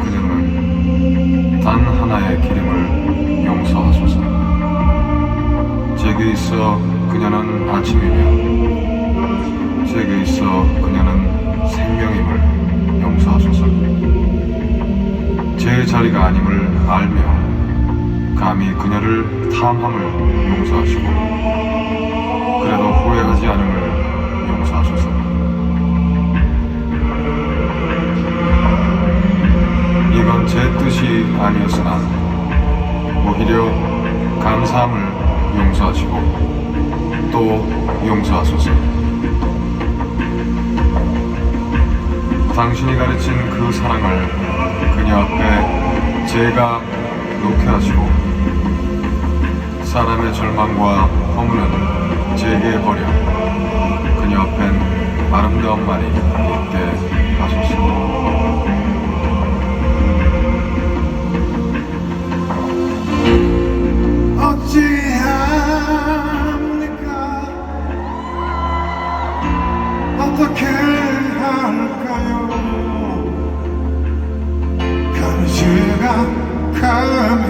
그녀는 단 하나의 기름을 용서하소서. 제게 있어 그녀는 아침이며 제게 있어 그녀는 생명임을 용서하소서. 제 자리가 아님을 알며 감히 그녀를 탐함을 용서하시고 그래도 후회하지 않음을 용서하시고 또 용서하소서. 당신이 가르친 그 사랑을 그녀 앞에 제가 놓게 하시고 사람의 절망과 허물은 제게 버려 그녀 앞엔 아름다운 말이 있게 어떻게 할까요? 제가 감히 그녀를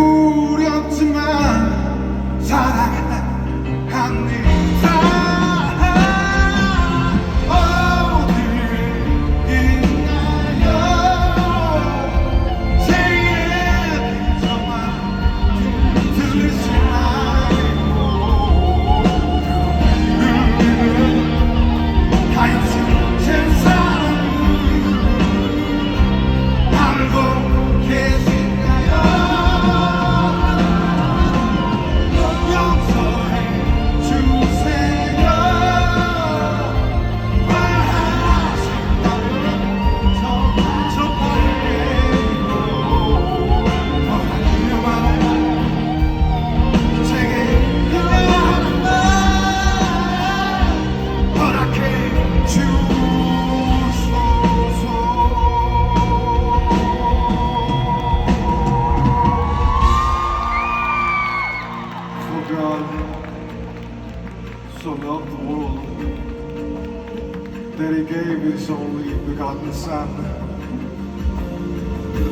that he gave his only begotten Son,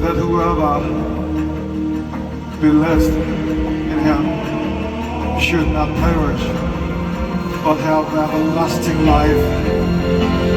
that whoever believes in him should not perish, but have everlasting life.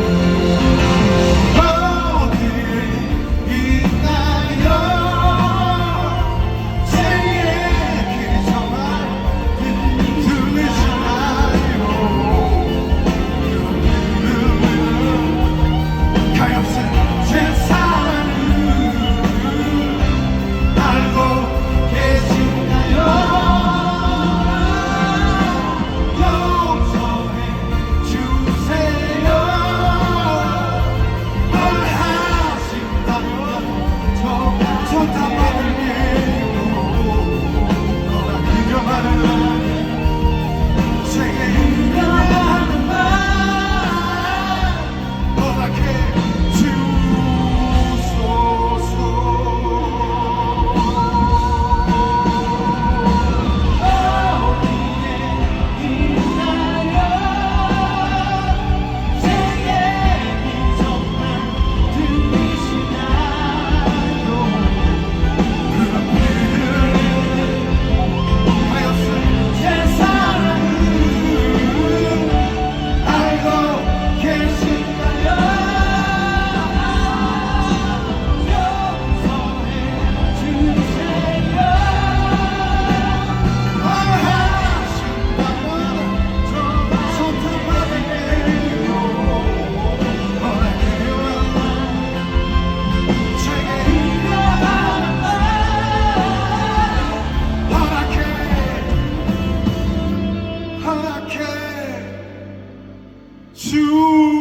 하얗게 주